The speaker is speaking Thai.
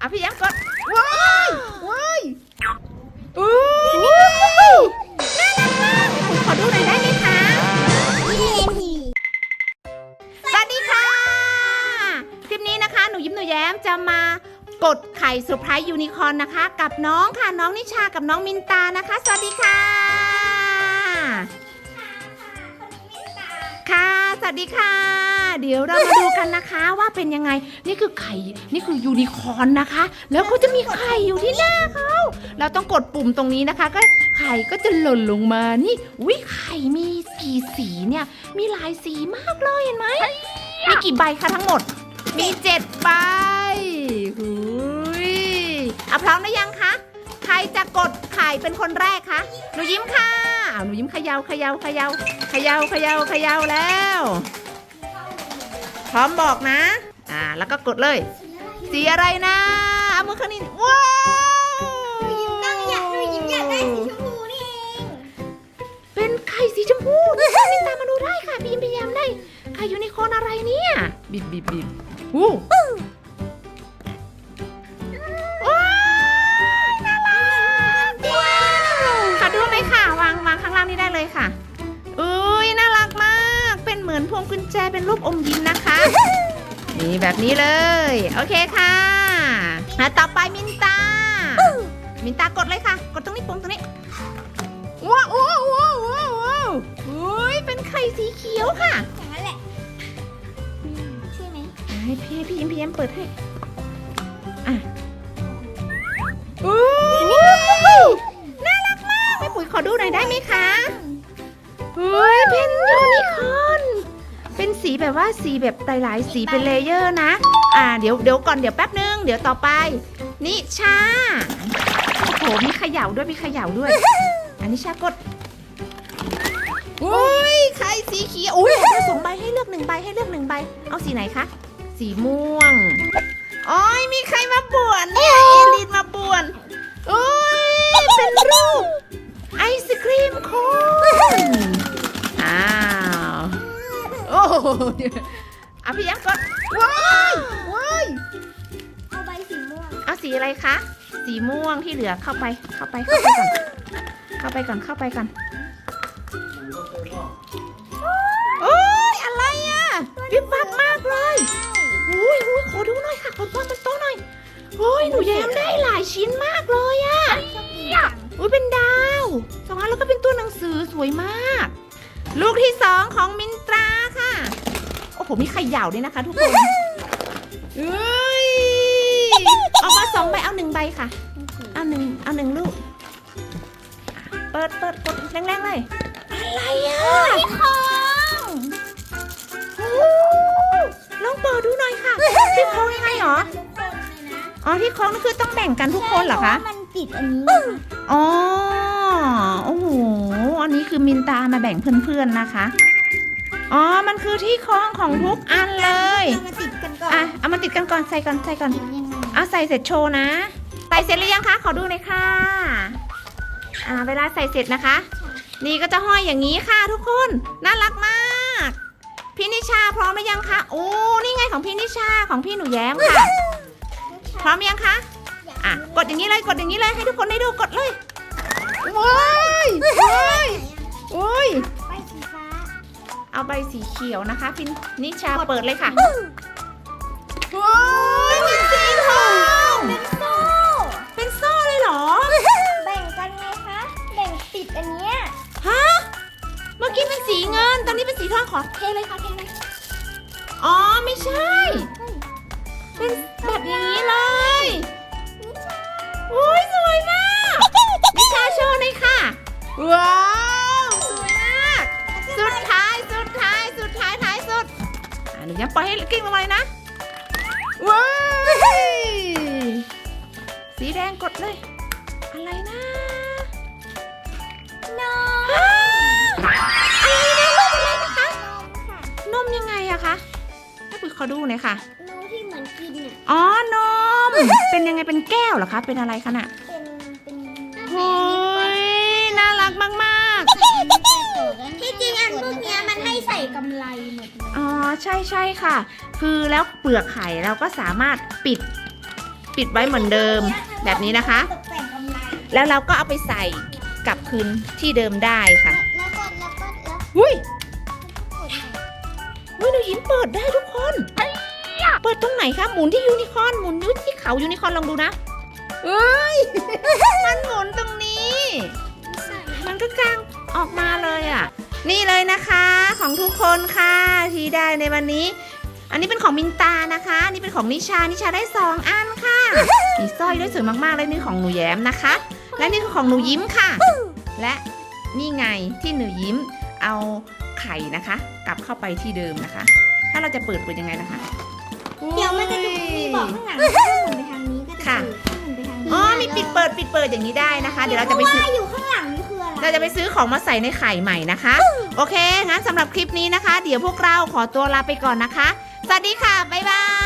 อะพี่แย้มกดว้ายว้ายอู้น่ารักมากคุณขอดูหน่อยได้ไหมคะสวัสดีค่ะ คลิปนี้นะคะหนูยิ้มหนูแย้มจะมากดไข่เซอร์ไพรส์ยูนิคอร์นนะคะ กับน้องค่ะน้องนิชากับน้องมินตานะคะ สวัสดีค่ะ ค่ะ สวัสดีค่ะ เดี๋ยวเรามาดูกันนะคะว่าเป็นยังไงนี่คือไข่นี่คือยูนิคอร์นนะคะ แล้วก็จะมีไข่อยู่ที่หน้าเขาเราต้องกดปุ่มตรงนี้นะคะ ก็ไข่ก็จะหล่นลงมานี่อุ้ยไข่มีกี่สีเนี่ย มีหลายสีมากเลยเห็นไหมมีกี่ใบคะทั้งหมด มีเจ็ดใบหุยเอาพร้อมหรือยังคะใครจะกดไข่เป็นคนแรกคะหนูยิ้มค่ะหนูยิ้มเขยาเขยาเขยาเขยาเขยาเขยาแล้ว พร้อมบอกนะ อ่า แล้วก็กดเลย สีอะไรนะเอามือข้างนี้ว้าวเป็นไข่สีชมพูนี่ค่ะมินตามมาดูได้ค่ะพี่ยิ้มพยายามได้ ไข่ยูนิคอร์นอะไรเนี่ย บิบบิบบิบอู้ วงกุญแจเป็นรูปอมยิ้มนะคะ นี่แบบนี้เลย โอเคค่ะอะต่อไปมินตา มินตากดเลยค่ะ กดตรงนี้ปุ่มตรงนี้ว้าวว้าวว้าวว้าวว้าวอุ้ยเป็นไข่สีเขียวค่ะให้พี่ให้พี่ยิ้มพี่ยิ้มเปิดให้อะอู้น่ารักมากแม่ปุ๋ยขอดูหน่อยได้ไหมคะเฮ้ยเป็นยูนิคอร์น เป็นสีแบบว่าสีแบบหลายๆสีเป็นเลเยอร์นะ อ่าเดี๋ยวเดี๋ยวก่อนเดี๋ยวแป๊บนึง เดี๋ยวต่อไปนิชาโอ้โหมีเขย่าด้วยมีเขย่าด้วย อันนี้ชากดอุ้ยไข่สีเขียวอุ้ยผสมใบให้เลือกหนึ่งใบให้เลือกหนึ่งใบ เอาสีไหนคะ สีม่วงโอ้ยมีใครมาป่วนเนี่ย โอ้โหเอาพี่แย้มก่อนว้ายว้ายเอาสีอะไรคะ สีม่วงที่เหลือเข้าไป เข้าไป เข้าไปก่อน เข้าไปก่อน เข้าไปก่อน โอ้ยอะไรอะวิบวับมากเลยอุ้ยอุ้ยขอดูหน่อยค่ะ ขอต้อนมันโต๊ะหน่อยโอ้ยหนูแย้มได้หลายชิ้นมากเลยอะอุ้ยเป็นดาวสองอันแล้วก็เป็นตัวหนังสือสวยมาก ลูกที่สองของมินตราค่ะ โอ้โหมีไข่เหยาวด้วยนะคะ ทุกคนเอ้ยเอามาสองใบเอาหนึ่งใบค่ะ เอาหนึ่งเอาหนึ่งลูก เปิดเปิดกดแรงๆเลย อะไรอะโอ้ลองเปิดดูหน่อยค่ะที่โค้งยังไงหรออ๋อที่โค้งนี่คือต้องแบ่งกันทุกคนเหรอคะมันติดอันนี้ อ๋อ โอ้โห อันนี้คือมินตามาแบ่งเพื่อนๆนะคะ อ๋อ มันคือที่คล้องของทุกอันเลยเอามาติดกันก่อนอะเอามาติดกันก่อนใส่ก่อนใส่ก่อนติดยังไงเอาใส่เสร็จโชว์นะ ใส่เสร็จหรือยังคะ ขอดูหน่อยค่ะ อ่า เวลาใส่เสร็จนะคะ นี่ก็จะห้อยอย่างนี้ค่ะทุกคน น่ารักมาก พี่นิชาพร้อมหรือยังคะ โอ้ นี่ไงของพี่นิชาของพี่หนูแย้มค่ะ พร้อมยังคะ อะ กดอย่างนี้เลย กดอย่างนี้เลย ให้ทุกคนได้ดู กดเลยว้ายว้ายโอ้ยไปสีฟ้า เอาใบสีเขียวนะคะพี่นิชาเปิดเลยค่ะว้ายเป็นสีทองเป็นโซ่ เป็นโซ่เลยเหรอ แบ่งกันไงคะ แบ่งติดอันเนี้ย ฮะ เมื่อกี้เป็นสีเงิน ตอนนี้เป็นสีทองขอเทเลยค่ะเทเลย อ๋อไม่ใช่ เป็นแบบอย่างนี้เลยโอ้ยสวยมากนิชาโชว์หน่อยค่ะ ว้า หนูยังปล่อยให้กิ้งลงมาเลยนะว้ายสีแดงกดเลย อะไรนะนอ้าวอะไรนะรูปอะไรนะคะมค่ะนมยังไงอะคะให้ปุ๋ยขอดูหน่อยค่ะนูที่เหมือนกินเนี่ยอ๋อ นม เป็นยังไง เป็นแก้วเหรอคะ เป็นอะไรคะน่ะเป็นเป็นโอ้ยน่ารักมากที่จริงอันพวกเนี้ย มันให้ใส่กำไรหมดเลยๆอ๋อใช่ใช่ค่ะ คือแล้วเปลือกไข่เราก็สามารถปิดปิดไว้เหมือนเดิมแบบนี้นะคะ ตกแต่งกำไรแล้วเราก็เอาไปใส่กลับคืนที่เดิมได้ค่ะแล้วก็แล้วก็แล้วอุ้ยกดเฮ้ยหนูยิ้มเปิดได้ทุกคนเปิดตรงไหนคะหมุนที่ยูนิคอร์นหมุนยุที่เขายูนิคอร์นลองดูนะเอ้ย มันหมุนตรงนี้ใส่มันก็กลางออกมาเลยอะ นี่เลยนะคะของทุกคนค่ะที่ได้ในวันนี้ อันนี้เป็นของมินตานะคะอันนี่เป็นของนิชานิชาได้สองอันค่ะมีสร้อยด้วยสวยมากๆเลยนี่ของหนูแย้มนะคะ และนี่คือของหนูยิ้มค่ะ และนี่ไงที่หนูยิ้มเอาไข่นะคะ กลับเข้าไปที่เดิมนะคะ ถ้าเราจะเปิดเปิดยังไงนะคะเดี๋ยวมันจะดูมีบอกข้างหลังถ้าหมุนไปทางนี้ก็จะค่ะถูกถ้าหมุนไปทางนี้อ๋อมีปิดเปิดปิดเปิดอย่างนี้ได้นะคะ เดี๋ยวเราจะไปซื้อ ว่าอยู่ข้างหลังนี่คืออะไร เราจะไปซื้อของมาใส่ในไข่ใหม่นะคะ โอเค งั้นสำหรับคลิปนี้นะคะ เดี๋ยวพวกเราขอตัวลาไปก่อนนะคะ สวัสดีค่ะ บ๊ายบาย